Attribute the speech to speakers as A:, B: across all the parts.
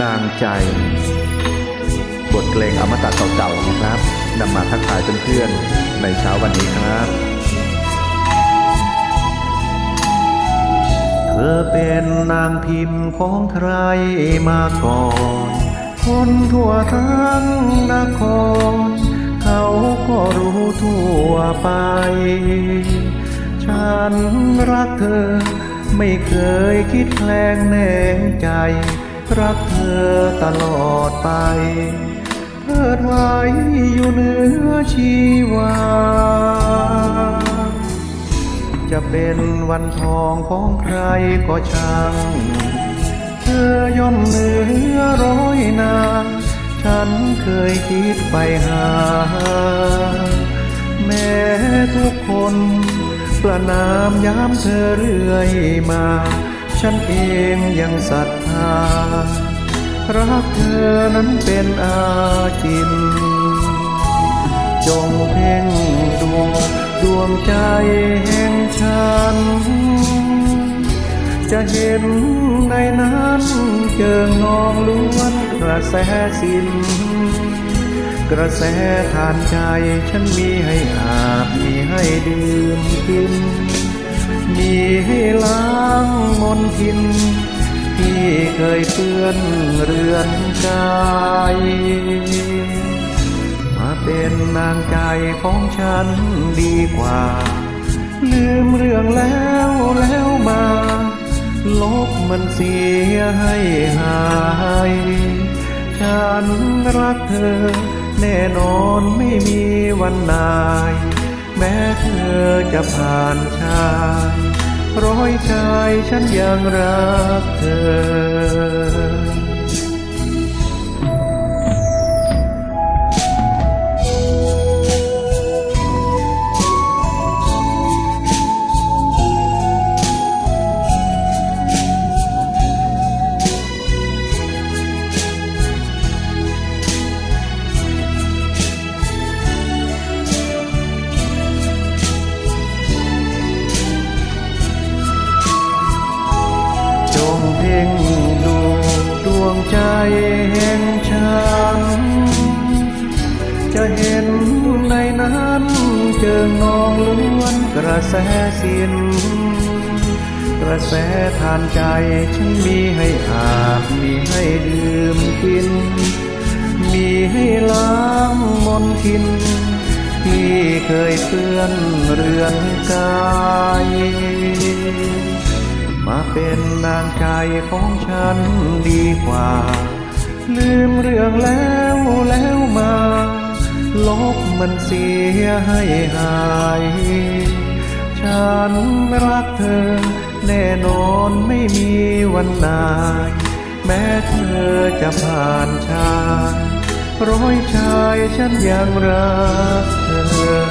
A: นางใจ บทเพลงอมตะเก่าๆนะครับนำมาทักทายเพื่อนๆในเช้าวันนี้ครับ เธอเป็นนางพิมพ์ของใครมาก่อน คนทั่วทั้งนคร เขาก็รู้ทั่วไป ฉันรักเธอไม่เคยคิดแคลงแหนงใจ รักเธอตลอดไปเพิดไว้อยู่เหนือชีวา จะเป็นวันทองของใครก็ช่าง เธอย่อมเหนือร้อยนา ฉันเคยคิดไปหา แม้ทุกคน ประนามย้ำเธอเรื่อยมา ฉันเองยังศรัทธา รักเธอนั้นเป็นอาจิน จงเพ่งดวงดวงใจแห่งฉัน จะเห็นในนั้นเจิงนองล้วนกระแสสิน กระแสทานใจฉันมีให้อาบมีให้ดื่มกิน มีให้ล้างิน ที่เคยเปื้อนเรือนกายมาเป็นนางใจของฉันดีกว่า ลืมเรื่องแล้วแล้วมา ลบมันเสียให้หาย ฉันรักเธอ แน่นอนไม่มีวันนาย แม้เธอจะผ่านชาย ร้อยชายฉันยังรักเธอ แห่งฉัน จะเห็นในนั้นเจิงนองล้วนกระแสสินกระแสทานใจฉันมีให้อาบมีให้ดื่มกิน มีให้ล้างมนทิน ที่เคยเปื้อนเรือนกายมาเป็นนางใจของฉันดีกว่า ลืมเรื่องแล้วแล้วมา ลบมันเสียให้หาย ฉันรักเธอ แน่นอนไม่มีวันนาย แม้เธอจะผ่านชายร้อยชายฉันยังรักเธอ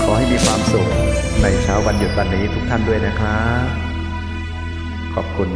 A: ขอให้มีความสุขในเช้าวันหยุดวันนี้ทุกท่านด้วยนะครับ ขอบคุณ